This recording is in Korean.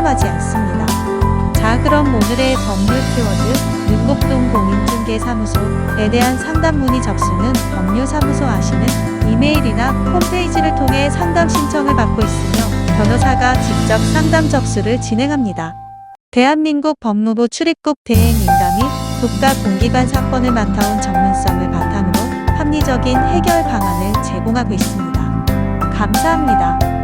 상담하지 않습니다. 자, 그럼 오늘의 법률 키워드 능곡동 공인중개사무소에 대한 상담 문의 접수는 법률사무소 아시는 이메일이나 홈페이지를 통해 상담 신청을 받고 있으며 변호사가 직접 상담 접수를 진행합니다. 대한민국 법무부 출입국 대행 인가 및 국가 공기관 사건을 맡아온 전문성을 바탕으로 합리적인 해결 방안을 제공하고 있습니다. 감사합니다.